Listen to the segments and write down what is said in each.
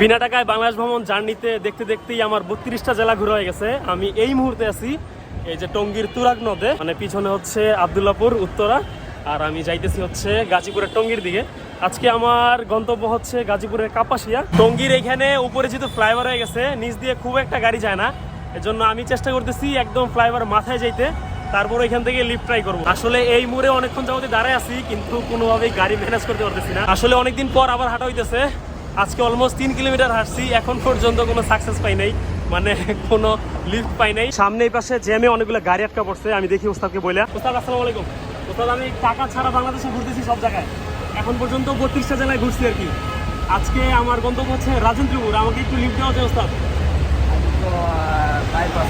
বিনা টাকায় বাংলাদেশ ভ্রমণ জার্নিতে দেখতে দেখতেই আমার বত্রিশটা জেলা ঘুরে হয়ে গেছে। আমি এই মুহূর্তে আছি এই যে টঙ্গীর তুরাগ নদে মানে পিছনে হচ্ছে আবদুল্লাপুর উত্তরা, আর আমি যাইতেছি হচ্ছে গাজীপুরের টঙ্গীর দিকে। আজকে আমার গন্তব্য হচ্ছে গাজীপুরের কাপাসিয়া। টঙ্গীর এখানে উপরে যেহেতু ফ্লাইওভার হয়ে গেছে, নিচ দিয়ে খুব একটা গাড়ি যায় না। এজন্য আমি চেষ্টা করতেছি একদম ফ্লাইওভার মাথায় যাইতে, তারপর এখান থেকে লিফট ট্রাই করব। আসলে এই মোড়ে অনেকক্ষণ যাবতে দাঁড়ায় আছি, কিন্তু কোনোভাবেই গাড়ি ম্যানেজ করতে পারতেছি না। আসলে অনেকদিন পর আবার হাঁটা হইতেছে আজকে অলমোস্ট তিন কিলোমিটার হাঁটছি এখন পর্যন্ত কোনো সাকসেস পাই নাই মানে কোনো লিফট পাই নাই। সামনে এই পাশে জ্যামে অনেকগুলো গাড়ি আটকা পড়ছে আমি দেখি ওস্তাদকে বইলা। ওস্তাদ আসসালামু আলাইকুম। ওস্তাদ আমি টাকা ছাড়া বাংলাদেশে ঘুরতেছি সব জায়গায়। এখন পর্যন্ত বত্রিশটা জেলায় ঘুরছি আর কি। আজকে আমার গন্তব্য হচ্ছে রাজেন্দ্রপুর আমাকে একটু লিফট দেওয়া যায় ওস্তাদ? বাইপাস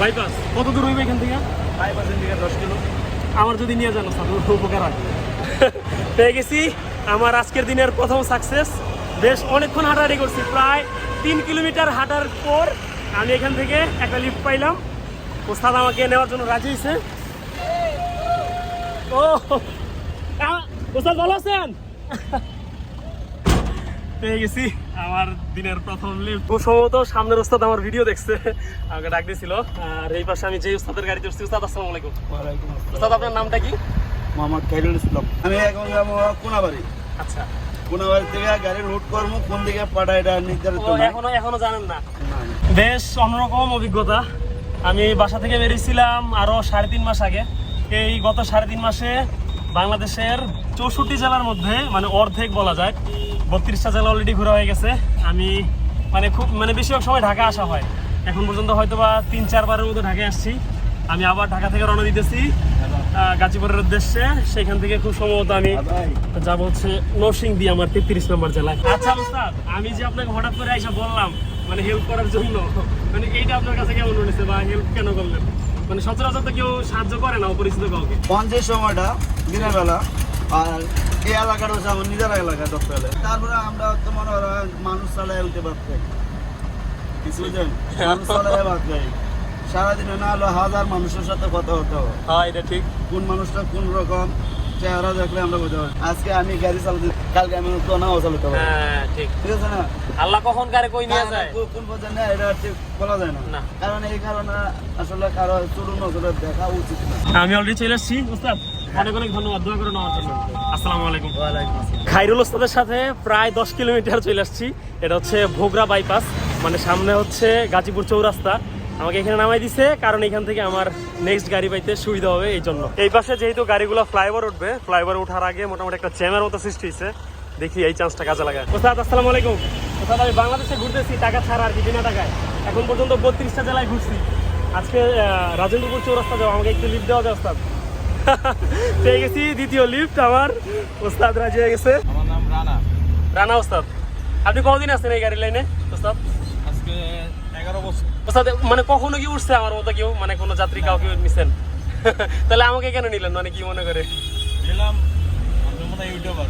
বাইপাস কত দূর হইবে এখান থেকে? বাইপাসের দিকে দশ কিলো। আমার যদি নিয়ে যান ওস্তাদ উপকার হয়। পেয়ে গেছি। আমার আজকের দিনের প্রথম সাকসেস বেশ অনেকক্ষণ হাঁটাহাঁটি করছি। প্রায় তিন কিলোমিটার হাঁটার পর আমি এখান থেকে একটা লিফট পাইলাম। ওস্তাদ আমাকে নেওয়ার জন্য রাজি হয়েছে ও ওস্তাদ ভালো আছেন? পেয়ে গেছি আমার দিনের প্রথম লিফট সম্ভবত সামনের ওস্তাদ আমার ভিডিও দেখছে আমাকে ডাক দিয়েছিল আর এই পাশে আমি যে উস্তাদের গাড়ি চড়ছি উস্তাদ আসসালামু আলাইকুম। ওস্তাদ আপনার নামটা কি? মোহাম্মদ খাইরুল ইসলাম। আমি এখন কোনাবাড়ি। আচ্ছা। কোনাবাড়ি থেকে গাড়ি রুট করব কোন দিকে পাঠায় এটা নির্ধারিত এখনও এখনও জানেন না। বেশ অন্যরকম অভিজ্ঞতা। আমি বাসা থেকে বেরিয়েছিলাম আরও সাড়ে তিন মাস আগে। এই গত সাড়ে তিন মাসে বাংলাদেশের চৌষট্টি জেলার মধ্যে মানে অর্ধেক বলা যায় বত্রিশটা জেলা অলরেডি ঘোরা হয়ে গেছে। আমি মানে খুব মানে বেশিরভাগ সময় ঢাকা আসা হয়। এখন পর্যন্ত হয়তো বা তিন চারবারের মতো ঢাকায় আসছি। আমি আবার ঢাকা থেকে রওনা দিতেছি। গাজীপুরের উদ্দেশ্যে, সেখান থেকে খুব সম্ভবত আমি যাব হচ্ছে নরসিংদী, আমার তেত্রিশ নম্বর জেলায়। আচ্ছা উস্তাদ, আমি যে আপনাকে হঠাৎ করে এসে বললাম মানে হেল্প করার জন্য মানে এইটা আপনার কাছে কেমন মনে বা হেল্প কেন করলেন? মানে সচরাচর তো কেউ সাহায্য করে না অপরিচিত কাউকে। পঞ্চের সময়টা, দিনের বেলা, আর এই এলাকাটা হচ্ছে আমার নিজের এলাকা, দপ্তরে। তারপরে আমরা তোমার মানুষ চালায় উঠতে পারতে বুঝলেন? মানুষ চালায় বাদ যাই সারাদিনে না হলো হাজার মানুষের সাথে কথা হতে হবে। হ্যাঁ এটা ঠিক। কোন মানুষটা কোন রকম চেহারা দেখলে আমরা বোঝা পারি। আজকে আমি গাড়ি চালাতে কালকে আমি তো নাও চালাতে পারব। হ্যাঁ ঠিক। ঠিক আছে না? আল্লাহ কখন কারে কই নিয়ে যায়? কোন পর্যায়ে নেয় এটা ঠিক বলা যায় না। কারণ এই কারণে আসলে কারও চুরু নজরে দেখা উচিত না। আমি অলরেডি চলে এসেছি উস্তাদ অনেক অনেক ধন্যবাদ। দোয়া করুন আমার জন্য। আসসালামু আলাইকুম। ওয়ালাইকুম আসসালাম। খাইরুল ওস্তাদের সাথে প্রায় দশ কিলোমিটার চলে আসছি। এটা হচ্ছে ভোগরা বাইপাস। মানে সামনে হচ্ছে গাজীপুর চৌরাস্তা। আমাকে এখানে নামাই দিছে কারণ এখান থেকে আমার নেক্সট গাড়ি পাইতে সুবিধা হবে এই জন্য। এই পাশে যেহেতু গাড়িগুলো ফ্লাইওভার উঠবে ফ্লাইওভার উঠার আগে মোটামুটি একটা জ্যামের মতো সৃষ্টি হয়েছে। দেখি এই চান্সটা কাজে লাগায়। ওস্তাদ আসসালামু আলাইকুম। ওস্তাদ আমি বাংলাদেশে ঘুরতেছি টাকা ছাড়া আর কি বিনা টাকায়। এখন পর্যন্ত বত্রিশটা জেলায় ঘুরছি। আজকে রাজেন্দ্রপুর চৌরাস্তা যাব আমাকে একটু লিফট দেওয়া যায় ওস্তাদ। পেয়ে গেছি দ্বিতীয় লিফট আমার ওস্তাদ রাজি হয়ে গেছে। আমার নাম রানা। রানা ওস্তাদ আপনি কতদিন আছেন এই গাড়ির লাইনে ওস্তাদ? আজকে এগারো বছর। ওস্তাদ মানে কখনো কি উঠছে আমার মতো কেউ? মানে কোনো যাত্রী কাউকে নিছেন? তাহলে আমাকে কেন নিলেন? মানে কি মনে করে? নিলাম। আমি মনে ইউটিউবার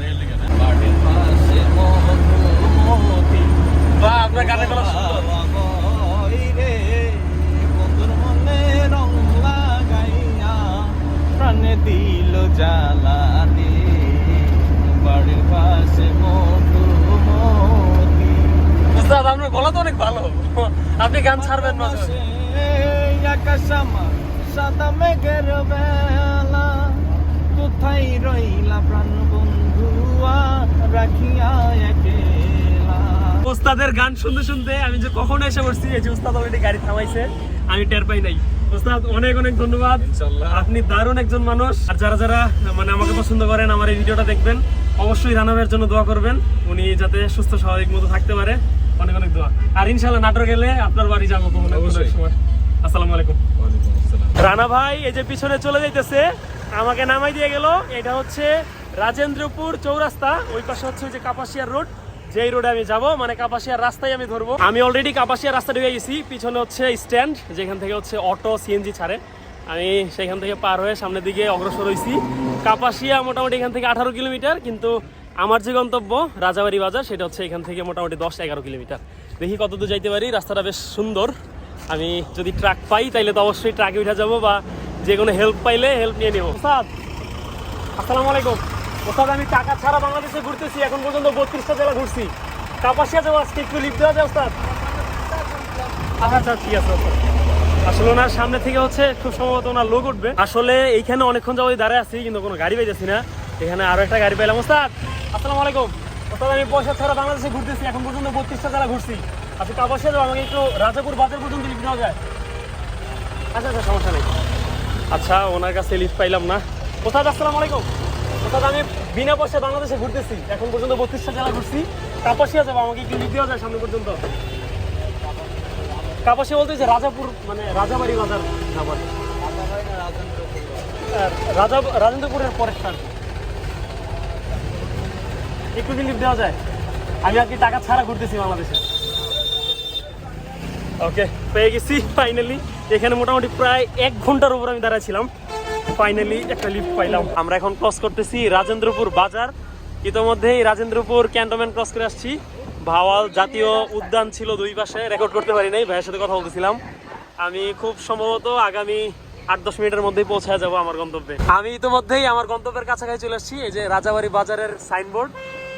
আপনি গান ছাড়বেন সাদা মেঘের বেলা। কোথায় রইলা প্রাণ বন্ধুয়া রাখিয়া একেলা? ওস্তাদের গান শুনতে শুনতে আমি যে কখন এসে পড়ছি এই যে ওস্তাদ অলরেডি গাড়ি থামাইছে আমি টের পাই নাই। ওস্তাদ অনেক অনেক ধন্যবাদ। আপনি দারুণ একজন মানুষ। আর যারা যারা মানে আমাকে পছন্দ করেন আমার এই ভিডিওটা দেখবেন অবশ্যই রানাবের জন্য দোয়া করবেন। উনি যাতে সুস্থ স্বাভাবিক মতো থাকতে পারে। অনেক অনেক দোয়া আর ইনশাল্লাহ নাটোর গেলে আপনার বাড়ি যাব কোনো অবশ্যই। আসসালামু আলাইকুম। রানা ভাই এই যে পিছনে চলে যাইতেছে আমাকে নামাই দিয়ে গেল। এটা হচ্ছে রাজেন্দ্রপুর চৌরাস্তা ওই পাশে হচ্ছে যে কাপাসিয়ার রোড। যেই রোডে আমি যাব মানে কাপাসিয়ার রাস্তায় আমি ধরবো। আমি অলরেডি কাপাসিয়ার রাস্তা ঢুকে গেছি পিছনে হচ্ছে স্ট্যান্ড যেখান থেকে হচ্ছে অটো সিএনজি ছাড়ে। আমি সেখান থেকে পার হয়ে সামনের দিকে অগ্রসর হয়েছি কাপাসিয়া মোটামুটি এখান থেকে আঠারো কিলোমিটার কিন্তু আমার যে গন্তব্য রাজাবাড়ি বাজার, সেটা হচ্ছে এখান থেকে মোটামুটি দশ এগারো কিলোমিটার। দেখি কত দূর যাইতে পারি, রাস্তাটা বেশ সুন্দর। আমি যদি ট্রাক পাই, তাইলে তো অবশ্যই ট্রাকে উঠে যাব বা যে কোনো হেল্প পাইলে হেল্প নিয়ে নেব। ওস্তাদ, আসসালামু আলাইকুম। ওস্তাদ, আমি টাকা ছাড়া বাংলাদেশে ঘুরতেছি, এখন পর্যন্ত বত্রিশটা জেলা ঘুরছি। কাপাসিয়া যাব আজকে একটু লিফট দেওয়া যায়, ওস্তাদ? আচ্ছা আচ্ছা ঠিক আছে আসলে ওনার সামনে থেকে হচ্ছে খুব সম্ভবত ওনার লোক উঠবে। আসলে এইখানে অনেকক্ষণ যাব দাঁড়ায় আছি, কিন্তু কোনো গাড়ি পাইতেছি না। এখানে আরও একটা গাড়ি পাইলাম, ওস্তাদ। আসসালামু আলাইকুম। অর্থাৎ আমি পয়সা ছাড়া বাংলাদেশে ঘুরতেছি, এখন পর্যন্ত বত্রিশটা জেলা ঘুরছি। আচ্ছা কাপাসিয়া যাব আমাকে একটু রাজাপুর বাজার পর্যন্ত লিফট দেওয়া যায়। আচ্ছা আচ্ছা সমস্যা নেই। আচ্ছা ওনার কাছে লিফট পাইলাম না। কোথায় আসসালামু আলাইকুম। অর্থাৎ আমি বিনা পয়সা বাংলাদেশে ঘুরতেছি, এখন পর্যন্ত বত্রিশটা জেলা ঘুরছি। কাপাসিয়া যাব, আমাকে একটু লিফট দেওয়া যায় সামনে পর্যন্ত। কাপাসিয়া বলতে যে রাজাপুর মানে রাজাবাড়ি বাজার আর রাজা, রাজেন্দ্রপুরের পরের স্থান একটু কি লিফট দেওয়া যায়। আমি আর কি টাকা ছাড়া ঘুরতেছি বাংলাদেশে। ওকে পেয়ে গেছি ফাইনালি এখানে মোটামুটি প্রায় এক ঘণ্টার উপর আমি দাঁড়াইছিলাম। ফাইনালি একটা লিফট পাইলাম। আমরা এখন ক্রস করতেছি রাজেন্দ্রপুর বাজার। ইতোমধ্যেই রাজেন্দ্রপুর ক্যান্টনমেন্ট ক্রস করে আসছি। ভাওয়াল জাতীয় উদ্যান ছিল দুই পাশে রেকর্ড করতে পারি নাই, ভাইয়ের সাথে কথা বলতেছিলাম। আমি খুব সম্ভবত আগামী আট দশ মিনিটের মধ্যেই পৌঁছায় যাব আমার গন্তব্যে। আমি ইতোমধ্যেই আমার গন্তব্যের কাছাকাছি চলে আসছি, এই যে রাজাবাড়ি বাজারের সাইনবোর্ড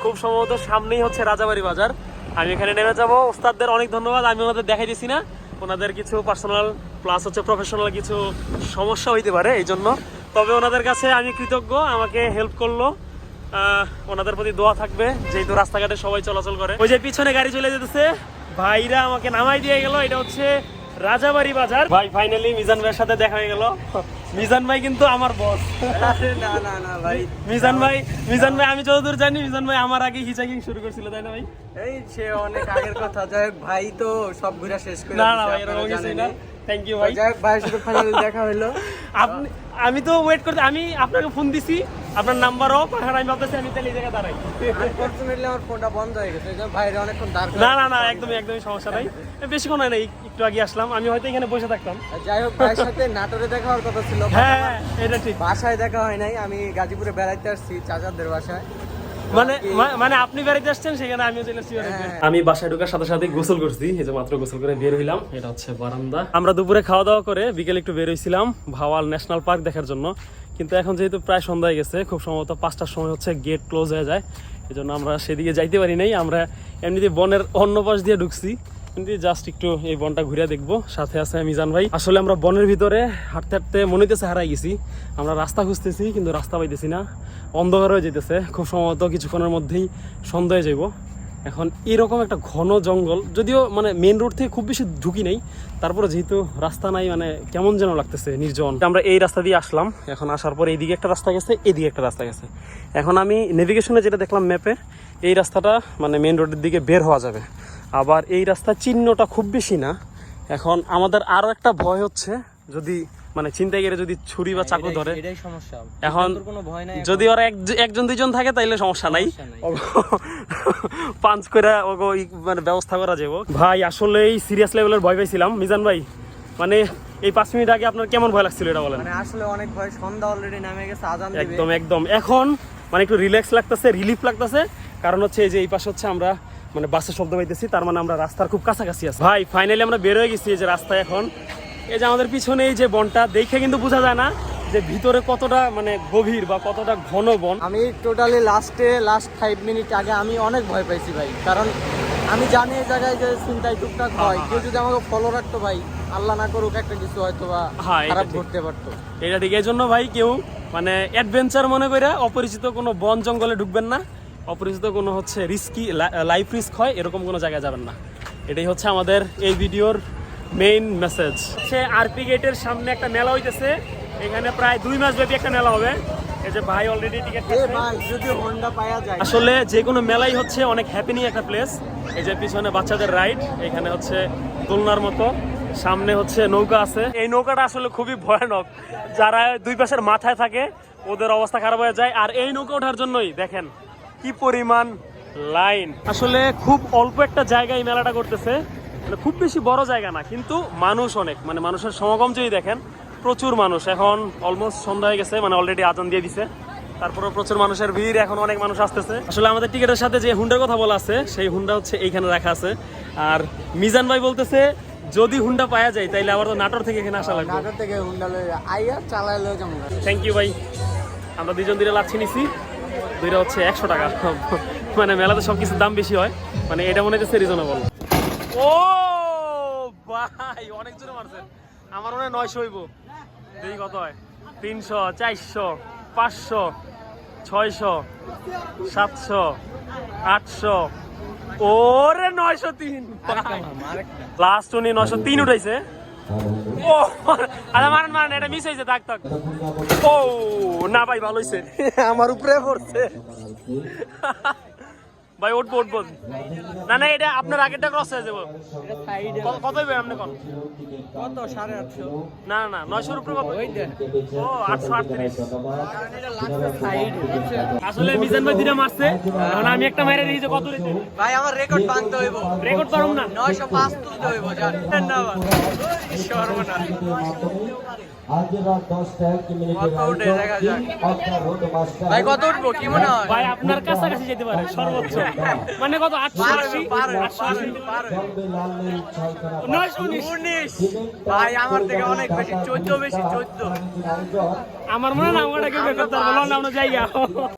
খুব সম্ভবত সামনেই হচ্ছে রাজাবাড়ি বাজার। আমি এখানে নেমে যাব। ওস্তাদদের অনেক ধন্যবাদ। আমি ওনাদের দেখাই দিছি না। ওনাদের কিছু পার্সোনাল প্লাস হচ্ছে প্রফেশনাল কিছু সমস্যা হইতে পারে এই জন্য তবে ওনাদের কাছে আমি কৃতজ্ঞ। আমাকে হেল্প করল। ওনাদের প্রতি দোয়া থাকবে। যেহেতু রাস্তাঘাটে সবাই চলাচল করে। ওই যে পিছনে গাড়ি চলে যেতেছে। ভাইরা আমাকে নামাই দিয়ে গেল। এটা হচ্ছে রাজাবাড়ি বাজার। ভাই ফাইনালি মিজান ভাইয়ের সাথে দেখা হয়ে গেল। মিজান ভাই কিন্তু আমার বস না না না ভাই। মিজান ভাই মিজান ভাই আমি যতদূর জানি মিজান ভাই আমার আগে হিচাকিং শুরু করছিল তাই না ভাই? এই সে অনেক আগের কথা যাই ভাই তো সব ঘুরা শেষ করে না না ভাই এরকম কিছু না। থ্যাংক ইউ ভাই। ভাইয়ের সাথে ফাইনালি দেখা হলো আপনি আমি তো ওয়েট করতে আমি আপনাকে ফোন দিছি আপনার নাম্বার অফ আর আমি ভাবতেছি আমি তাহলে এই জায়গায় দাঁড়াই। আনফরচুনেটলি আমার ফোনটা বন্ধ হয়ে গেছে এই জন্য ভাইয়ের অনেকক্ষণ দাঁড় না না না একদমই একদমই সমস্যা নাই। বেশিক্ষণ হয় না এই- একটু আগে আসলাম। আমি হয়তো এখানে বসে থাকতাম। যাই হোক ভাইয়ের সাথে নাটোরে দেখা হওয়ার কথা ছিল। হ্যাঁ এটা ঠিক। বাসায় দেখা হয় নাই আমি গাজীপুরে বেড়াইতে আসছি চাচাদের বাসায়। মানে মানে আপনি বেড়াইতে আসছেন সেখানে আমিও চলে আসছি হ্যাঁ। আমি বাসায় ঢোকার সাথে সাথে গোসল করছি এই যে মাত্র গোসল করে বের হইলাম এটা হচ্ছে বারান্দা। আমরা দুপুরে খাওয়া দাওয়া করে বিকেলে একটু বের হইছিলাম ভাওয়াল ন্যাশনাল পার্ক দেখার জন্য। কিন্তু এখন যেহেতু প্রায় সন্ধ্যা হয়ে গেছে খুব সম্ভবত পাঁচটার সময় হচ্ছে গেট ক্লোজ হয়ে যায়। এই জন্য আমরা সেদিকে যাইতে পারি নাই আমরা এমনিতে বনের অন্য পাশ দিয়ে ঢুকছি। জাস্ট একটু এই বনটা ঘুরে দেখব। সাথে আছে মিজান ভাই। আসলে আমরা বনের ভিতরে হাঁটতে হাঁটতে মনে হইতেছে হারাই গেছি। আমরা রাস্তা খুঁজতেছি কিন্তু রাস্তা পাইতেছি না। অন্ধকার হয়ে যেতেছে খুব সম্ভবত কিছুক্ষণের মধ্যেই সন্ধ্যা হয়ে যাইব। এখন এরকম একটা ঘন জঙ্গল, যদিও মানে মেন রোড থেকে খুব বেশি ঢুকি নেই তারপরে যেহেতু রাস্তা নাই মানে কেমন যেন লাগতেছে নির্জন। আমরা এই রাস্তা দিয়ে আসলাম, এখন আসার পর এইদিকে একটা রাস্তা গেছে, এদিকে একটা রাস্তা গেছে। এখন আমি নেভিগেশনে যেটা দেখলাম ম্যাপে এই রাস্তাটা মানে মেন রোডের দিকে বের হওয়া যাবে। আবার এই রাস্তার চিহ্নটা খুব বেশি না। এখন আমাদের আরও একটা ভয় হচ্ছে, যদি মানে চিন্তায় গেলে যদি ছুরি বা চাকু ধরে এটাই সমস্যা। এখন যদি ওরা একজন দুইজন থাকে তাইলে সমস্যা নাই। পাঞ্চ করে ওগো মানে ব্যবস্থা করা যাব ভাই আসলে এই সিরিয়াস লেভেলের ভয় পাইছিলাম। মিজান ভাই মানে এই পাঁচ মিনিট আগে আপনার কেমন ভয় লাগছিল এটা বলেন? মানে আসলে অনেক ভয় সন্ধ্যা অলরেডি নামে গেছে আজান দিবে। একদম একদম। এখন মানে একটু রিল্যাক্স লাগতেছে রিলিফ লাগতেছে। কারণ হচ্ছে এই যে এই পাশে হচ্ছে আমরা মানে বাসের শব্দ পাইতেছি তার মানে আমরা রাস্তার খুব কাছাকাছি আছি। ভাই ফাইনালি আমরা বের হয়ে গেছি এই যে রাস্তায় এখন। এই যে আমাদের পিছনে এই যে বনটা দেখে কিন্তু বোঝা যায় না যে ভিতরে কতটা মানে গভীর বা কতটা ঘন বন। আমি টোটালি লাস্টে লাস্ট ফাইভ মিনিট আগে আমি অনেক ভয় পাইছি ভাই। কারণ আমি জানি এই জায়গায় যে চিন্তাই টুকটাক হয় কেউ যদি আমাকে ফলো রাখতো ভাই আল্লাহ না করুক একটা কিছু হয়তো বা হ্যাঁ, খারাপ। ঘটতে পারতো। এটা ঠিক। এই জন্য ভাই কেউ মানে অ্যাডভেঞ্চার মনে করে অপরিচিত কোনো বন জঙ্গলে ঢুকবেন না। অপরিচিত কোনো হচ্ছে রিস্কি লাইফ রিস্ক হয় এরকম কোনো জায়গায় যাবেন না। এটাই হচ্ছে আমাদের এই ভিডিওর মেইন মেসেজ হচ্ছে আরপি গেটের সামনে একটা মেলা হইতেছে। এখানে প্রায় দুই মাস ব্যাপী একটা মেলা হবে। এই যে ভাই অলরেডি টিকিট যদি হোন্ডা পাওয়া যায়। আসলে যে কোনো মেলাই হচ্ছে অনেক হ্যাপিনিং একটা প্লেস এই যে পিছনে বাচ্চাদের রাইড এখানে হচ্ছে দোলনার মতো। সামনে হচ্ছে নৌকা আছে। এই নৌকাটা আসলে খুবই ভয়ানক। যারা দুই পাশের মাথায় থাকে ওদের অবস্থা খারাপ হয়ে যায়। আর এই নৌকা ওঠার জন্যই দেখেন কি পরিমাণ লাইন আসলে খুব অল্প একটা জায়গায় এই মেলাটা করতেছে মানে খুব বেশি বড় জায়গা না কিন্তু মানুষ অনেক। মানে মানুষের সমাগম যদি দেখেন প্রচুর মানুষ। এখন অলমোস্ট সন্ধ্যা হয়ে গেছে মানে অলরেডি আজান দিয়ে দিছে। তারপরে প্রচুর মানুষের ভিড় এখন অনেক মানুষ আসতেছে। আসলে আমাদের টিকিটের সাথে যে হুন্ডার কথা বলা আছে সেই হুন্ডা হচ্ছে এইখানে রাখা আছে। আর মিজান ভাই বলতেছে যদি হুন্ডা পাওয়া যায় তাইলে আবার তো নাটোর থেকে এখানে আসা লাগবে। নাটোর থেকে হুন্ডা লয়ে আইয়া চালাইলেও যেমন থ্যাংক ইউ ভাই। আমরা দুজন দুইটা লাচ্ছি নিছি। দুইটা হচ্ছে একশো টাকা। মানে মেলাতে সব কিছুর দাম বেশি হয়। মানে এটা মনে হচ্ছে রিজনেবল ও ভাই অনেক জোরে মারছেন আমার মনে হয় নয়শো হইব। দেখি কত হয়। তিনশো, চারশো, পাঁচশো, ছয়শো, সাতশো, আটশো। ওরে নয়শো তিন। লাস্ট উনি নয়শো তিন উঠাইছে। ও, আরে মারেন মারেন এটা মিস হয়েছে থাক থাক। ও, না ভাই, ভালো হয়েছে আমার উপরে পড়ছে। ভাই উঠবো উঠবো না না এটা আপনার আগেরটা ক্রস হয়ে যাব। কত হইবে আপনি কন কত? সাড়ে আটশো। না না নয়শোর উপরে কত? ও আটশো আটত্রিশ। আসলে মিজান ভাই দুটা মারছে। এখন আমি একটা মাইরে দিয়েছি কত রেটে ভাই আমার রেকর্ড ভাঙতে হইব। রেকর্ড পারুম না? নয়শো পাঁচ তুলতে হইব জানেন না আবার। সর্বনাশ। আজ রাত দশটা এক মিনিটের কত উঠে দেখা যাক। আপনার রোড মাস্টার ভাই কত উঠবো? কি মনে হয়? ভাই আপনার কাছাকাছি যেতে পারে সর্বোচ্চ। মানে কত আটশো আশি? উনিশ। ভাই আমার থেকে অনেক বেশি চোদ্দ বেশি চোদ্দ। আমার মনে হয় না আমরা কেউ বেকার আমরা জায়গা